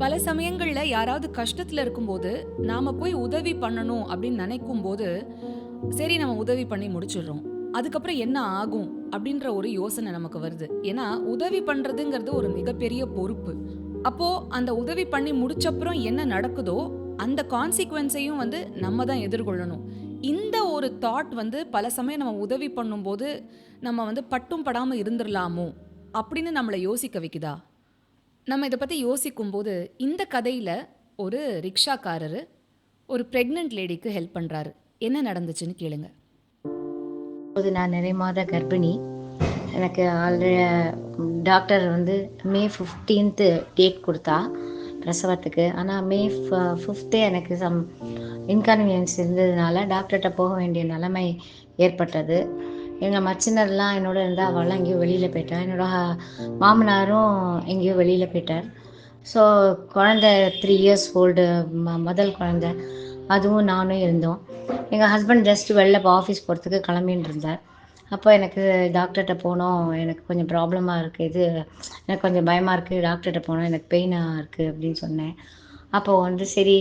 பல சமயங்கள்ல யாராவது கஷ்டத்துல இருக்கும்போது நாம போய் உதவி பண்ணணும் அப்படின்னு நினைக்கும் போது சரி நம்ம உதவி பண்ணி முடிச்சிடுறோம். அதுக்கப்புறம் என்ன ஆகும் அப்படின்ற ஒரு யோசனை நமக்கு வருது. ஏன்னா உதவி பண்றதுங்கிறது ஒரு மிகப்பெரிய பொறுப்பு. அப்போ அந்த உதவி பண்ணி முடிச்சப்புறம் என்ன நடக்குதோ அந்த கான்சிக்வன்ஸையும் வந்து நம்ம தான் எதிர்கொள்ளணும். இந்த ஒரு தாட் வந்து பல சமயம் நம்ம உதவி பண்ணும்போது நம்ம வந்து பட்டும் படாமல் இருந்துடலாமோ அப்படின்னு நம்மளை யோசிக்க வைக்குதா? நம்ம இதை பற்றி யோசிக்கும்போது இந்த கதையில் ஒரு ரிக்ஷாக்காரரு ஒரு ப்ரெக்னென்ட் லேடிக்கு ஹெல்ப் பண்ணுறாரு என்ன நடந்துச்சுன்னு கேளுங்க. இப்போது நான் நிறைய மாத கர்ப்பிணி. எனக்கு ஆல்ரெடி டாக்டர் வந்து மே ஃபிஃப்டீன்த்து டேட் கொடுத்தா பிரசவத்துக்கு. ஆனால் மே ஃபிஃப்த்தே எனக்கு சம் இன்கன்வீனியன்ஸ் இருந்ததுனால டாக்டர்கிட்ட போக வேண்டிய நிலைமை ஏற்பட்டது. எங்கள் மச்சினர்லாம் என்னோட இருந்தால் அவள்லாம் எங்கேயோ வெளியில் போயிட்டான் என்னோட மாமனாரும் எங்கேயோ வெளியில் போயிட்டார். ஸோ குழந்த த்ரீ இயர்ஸ் ஓல்டு ம முதல் குழந்த. அதுவும் நானும் இருந்தோம். எங்கள் ஹஸ்பண்ட் ஜஸ்ட் வெளில இப்போ ஆஃபீஸ் போகிறதுக்கு கிளம்பின்னு இருந்தார். அப்போ எனக்கு டாக்டர்கிட்ட போனோம். எனக்கு கொஞ்சம் ப்ராப்ளமாக இருக்குது இது எனக்கு கொஞ்சம் பயமாக இருக்குது டாக்டர்கிட்ட போனோம் எனக்கு பெயினாக இருக்குது அப்படின்னு சொன்னேன். அப்போ வந்து சரி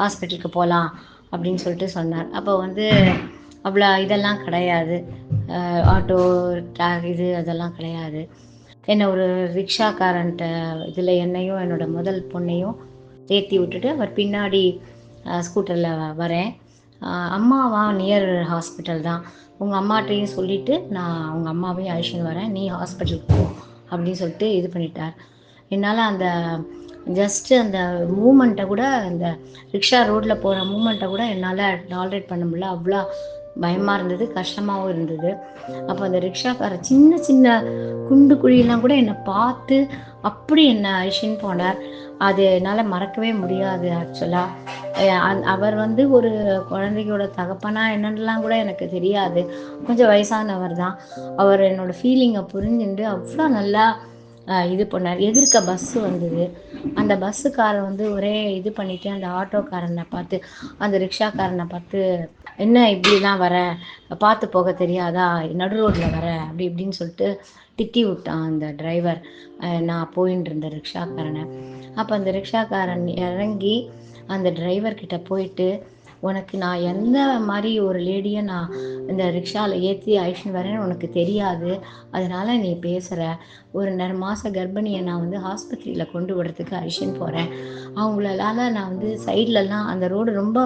ஹாஸ்பிட்டலுக்கு போகலாம் அப்படின்னு சொல்லிட்டு சொன்னார். அப்போ வந்து அவ்வளோ இதெல்லாம் கிடையாது. ஆட்டோ இது அதெல்லாம் கிடையாது. என்னை ஒரு ரிக்ஷாக்காரன்ட்ட இதில் என்னையும் என்னோட முதல் பொண்ணையும் ஏற்றி விட்டுட்டு அவர் பின்னாடி ஸ்கூட்டரில் வரேன். அம்மாவா நியர் ஹாஸ்பிட்டல் தான். உங்கள் அம்மாட்டையும் சொல்லிவிட்டு நான் உங்கள் அம்மாவையும் அழைச்சின்னு வரேன். நீ ஹாஸ்பிட்டலுக்கு போ அப்படின்னு சொல்லிட்டு இது பண்ணிட்டார். என்னால் அந்த ஜஸ்ட்டு அந்த மூமெண்ட்டை கூட அந்த ரிக்ஷா ரோட்டில் போகிற மூமெண்ட்டை கூட என்னால் டாலரேட் பண்ண முடியல. அவ்வளோ பயமாக இருந்தது கஷ்டமாகவும் இருந்தது. அப்போ அந்த ரிக்ஷாக்கார சின்ன சின்ன குண்டு குழியெல்லாம் கூட என்னை பார்த்து அப்படி என்னை அழிச்சின்னு போனார். அது என்னால் மறக்கவே முடியாது ஆக்சுவலாக அவர் வந்து ஒரு குழந்தையோட தகப்பனா என்னன்னுலாம் கூட எனக்கு தெரியாது. கொஞ்சம் வயசானவர் தான். அவர் என்னோட ஃபீலிங்கை புரிஞ்சுட்டு அவ்வளோ நல்லா இது பண்ணார். எதிர்க்க பஸ்ஸு வந்தது. அந்த பஸ்ஸுக்காரன் வந்து ஒரே இது பண்ணிட்டு அந்த ஆட்டோக்காரனை பார்த்து அந்த ரிக்ஷாக்காரனை பார்த்து என்ன இப்படிலாம் வர? பார்த்து போக தெரியாதா? நடு ரோட்டில் வர? அப்படி இப்படின்னு சொல்லிட்டு திட்டி விட்டான் அந்த டிரைவர் நான் போயின்னு இருந்த ரிக்ஷாக்காரனை அப்போ அந்த ரிக்ஷாக்காரன் இறங்கி அந்த டிரைவர் கிட்ட போயிட்டு உனக்கு நான் எந்த மாதிரி ஒரு லேடியை நான் இந்த ரிக்ஷாவில் ஏற்றி அழிச்சின்னு வரேன்னு உனக்கு தெரியாது. அதனால் நீ பேசுகிற ஒரு நர் மாத கர்ப்பிணியை நான் வந்து ஆஸ்பத்திரியில் கொண்டு விடுறதுக்கு அழிச்சின்னு போகிறேன் அவங்களால நான் வந்து சைட்லலாம் அந்த ரோடு ரொம்ப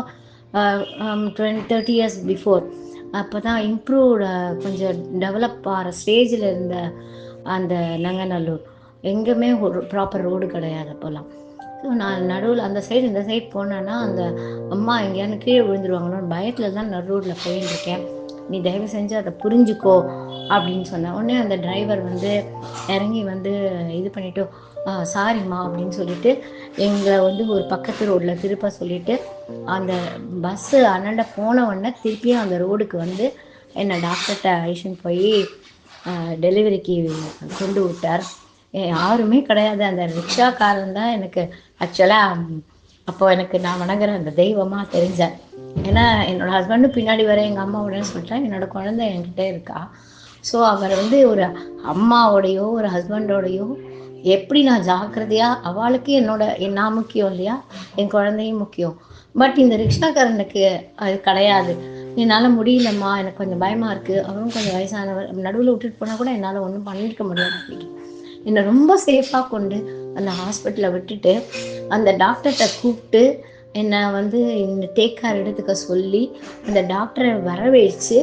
டுவெண்ட்டி தேர்ட்டி இயர்ஸ் பிஃபோர் அப்போ தான் இம்ப்ரூவ்டு கொஞ்சம் டெவலப் ஆகிற ஸ்டேஜில் இருந்த அந்த நங்கநல்லூர். எங்கேயுமே ஒரு ப்ராப்பர் ரோடு கிடையாது அப்போல்லாம் நான் நடுவில் அந்த சைடு இந்த சைடு போனேன்னா அந்த அம்மா எங்கேயானு கீழே விழுந்துருவாங்களோன்னு பயத்தில் தான் நடு ரோட்டில் போயின்னு இருக்கேன் நீ தயவு செஞ்சு அதை புரிஞ்சுக்கோ அப்படின்னு சொன்னேன். உடனே அந்த டிரைவர் வந்து இறங்கி வந்து இது பண்ணிட்டு சாரிம்மா அப்படின்னு சொல்லிட்டு எங்களை வந்து ஒரு பக்கத்து ரோட்டில் திருப்ப சொல்லிட்டு அந்த பஸ்ஸு அண்ணாண்ட போன உடனே திருப்பியும் அந்த ரோடுக்கு வந்து என்னை டாக்டர்கிட்ட அழிச்சுன்னு போய் டெலிவரிக்கு கொண்டு விட்டார். யாருமே கிடையாது. அந்த ரிக்ஷாக்காரன் தான் எனக்கு ஆக்சுவலாக um, அப்போ எனக்கு நான் வணங்குற அந்த தெய்வமாக தெரிஞ்சேன். ஏன்னா என்னோட ஹஸ்பண்டும் பின்னாடி வர எங்கள் அம்மாவோடன்னு சொல்லிட்டேன் என்னோட குழந்தை என்கிட்ட இருக்கா. ஸோ அவர் வந்து ஒரு அம்மாவோடையோ ஒரு ஹஸ்பண்டோடையோ எப்படி நான் ஜாக்கிரதையாக அவளுக்கு என்னோட என் நான் முக்கியம் இல்லையா என் குழந்தையும் முக்கியம். பட் இந்த ரிக்ஷாக்காரனுக்கு அது கிடையாது. என்னால் முடியலம்மா எனக்கு கொஞ்சம் பயமாக இருக்குது அவரும் கொஞ்சம் வயசானவர். நடுவில் விட்டுட்டு போனால் கூட என்னால் ஒன்றும் பண்ணியிருக்க முடியாது. என்னை ரொம்ப சேஃபாக கொண்டு அந்த ஹாஸ்பிட்டலை விட்டுட்டு அந்த டாக்டர்கிட்ட கூப்பிட்டு என்னை வந்து இந்த டேக் கேர் எடுத்துக்க சொல்லி அந்த டாக்டரை வரவழைச்சு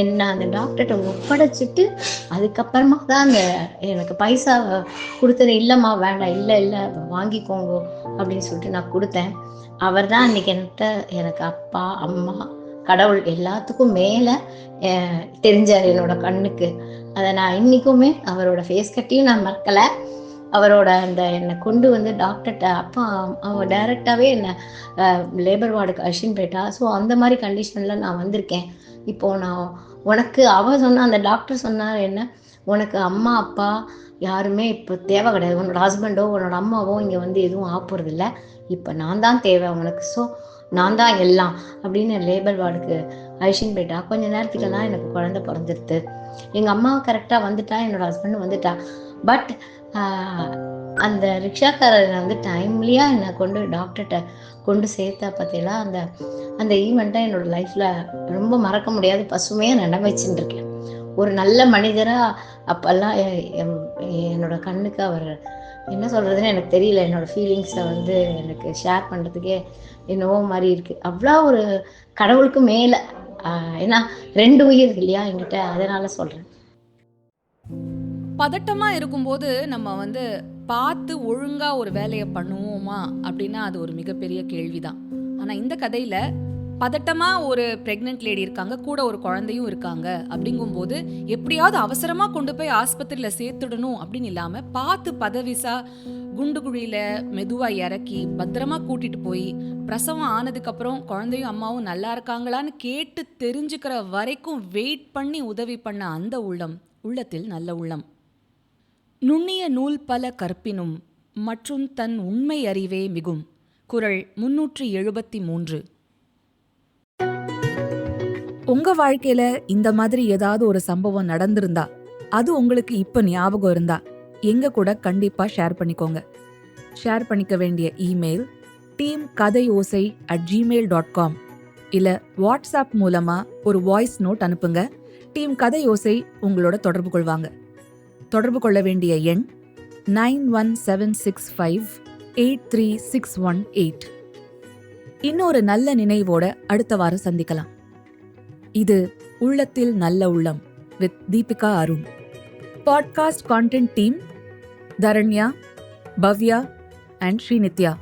என்னை அந்த டாக்டர்கிட்ட ஒப்படைச்சிட்டு அதுக்கப்புறமா தான் அந்த எனக்கு பைசா கொடுத்தது இல்லைம்மா வேண்டாம் இல்லை இல்லை வாங்கிக்கோங்க அப்படின்னு சொல்லிட்டு நான் கொடுத்தேன். அவர் தான் அன்னைக்கு என்கிட்ட எனக்கு அப்பா அம்மா கடவுள் எல்லாத்துக்கும் மேலே தெரிஞ்சார் என்னோட கண்ணுக்கு. அதை நான் இன்னைக்குமே அவரோட ஃபேஸ் கட்டியும் நான் மறக்கலை. அவரோட அந்த என்னை கொண்டு வந்து டாக்டர்கிட்ட அப்போ அவன் டைரெக்டாகவே என்னை லேபர் வார்டுக்கு அழிச்சின்னு போயிட்டா. ஸோ அந்த மாதிரி கண்டிஷனில் நான் வந்திருக்கேன். இப்போது நான் உனக்கு அவ சொன்ன அந்த டாக்டர் சொன்னார் என்ன? உனக்கு அம்மா அப்பா யாருமே இப்போ தேவை கிடையாது. உன்னோட ஹஸ்பண்டோ உன்னோட அம்மாவோ இங்கே வந்து எதுவும் ஆப்புறது இல்லை இப்போ நான் தான் தேவை உனக்கு ஸோ நான் தான் எல்லாம் அப்படின்னு லேபர் வார்டுக்கு அழிச்சின்னு போயிட்டா. கொஞ்ச நேரத்துக்கெல்லாம் எனக்கு குழந்தை பிறந்துடுது எங்கள் அம்மா கரெக்டாக வந்துட்டா என்னோட ஹஸ்பண்ட் வந்துட்டா. பட் அந்த ரிக்ஷாக்காரர் வந்து டைம்லியாக என்னை கொண்டு டாக்டர்கிட்ட கொண்டு சேர்த்தா பார்த்தீங்களா அந்த அந்த ஈவெண்ட்டை என்னோட லைஃப்பில் ரொம்ப மறக்க முடியாத பசுமையாக நினைவு இருக்கேன் ஒரு நல்ல மனிதராக அப்போல்லாம் என்னோட கண்ணுக்கு அவர் என்ன சொல்கிறதுன்னு எனக்கு தெரியல என்னோட ஃபீலிங்ஸை வந்து எனக்கு ஷேர் பண்ணுறதுக்கே என்னவோ மாதிரி இருக்குது அவ்வளோ ஒரு கடவுளுக்கு மேலே ஏன்னா ரெண்டு உயிர் இல்லையா என்கிட்ட அதனால் சொல்கிறேன் பதட்டமாக இருக்கும்போது நம்ம வந்து பார்த்து ஒழுங்காக ஒரு வேலையை பண்ணுவோமா அப்படின்னா அது ஒரு மிகப்பெரிய கேள்விதான். ஆனால் இந்த கதையில் பதட்டமாக ஒரு ப்ரெக்னென்ட் லேடி இருக்காங்க கூட ஒரு குழந்தையும் இருக்காங்க அப்படிங்கும்போது எப்படியாவது அவசரமாக கொண்டு போய் ஆஸ்பத்திரியில் சேர்த்துடணும் அப்படின்னு இல்லாமல் பார்த்து பதவிசா குண்டு குழியில் மெதுவாக இறக்கி பத்திரமா கூட்டிகிட்டு போய் பிரசவம் ஆனதுக்கப்புறம் குழந்தையும் அம்மாவும் நல்லா இருக்காங்களான்னு கேட்டு தெரிஞ்சுக்கிற வரைக்கும் வெயிட் பண்ணி உதவி பண்ண அந்த உள்ளம் உள்ளத்தில் நல்ல உள்ளம். நுண்ணிய நூல் பல கற்பினும் மற்றும் தன் உண்மை அறிவே மிகும். குரல் முன்னூற்றி எழுபத்தி மூன்று. உங்க வாழ்க்கையில இந்த மாதிரி ஏதாவது ஒரு சம்பவம் நடந்திருந்தா அது உங்களுக்கு இப்ப ஞாபகம் இருந்தா எங்க கூட கண்டிப்பா ஷேர் பண்ணிக்கோங்க. ஷேர் பண்ணிக்க வேண்டிய email team Kathai Osai at Gmail dot com இல்ல வாட்ஸ்அப் மூலமா ஒரு வாய்ஸ் நோட் அனுப்புங்க. டீம் கதை ஓசை உங்களோட தொடர்பு கொள்வாங்க. தொடர்பு கொள்ள வேண்டிய எண் nine one seven six five eight three six one eight. இன்னொரு நல்ல நினைவோட அடுத்த வாரம் சந்திக்கலாம். இது உள்ளத்தில் நல்ல உள்ளம் with Deepika Arun. Podcast content team Dharanya Bhavya and Srinithya.